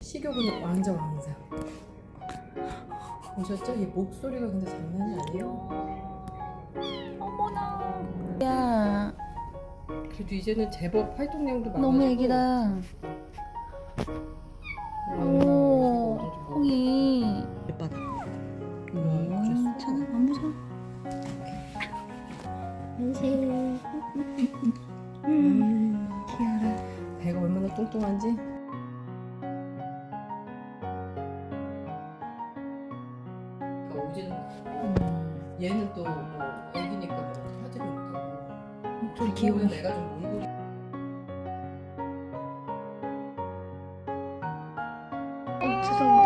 식욕은 완전 왕성. 보셨죠? 이 목소리가 근데 장난이 아니에요. 어머나. 야, 그래도 이제는 제법 활동량도 많아지고. 너무 애기다. 오, 콩이. 예쁘다. 음, 괜찮아, 안 무서워. 안녕. 음, 귀여라. 배가 얼마나 뚱뚱한지. 그러니까 음, 얘는 또뭐 애기니까 뭐 하지를 못하고. 목소리 귀여워. 귀여우면 내가 좀 몰고. 어, 죄송해요.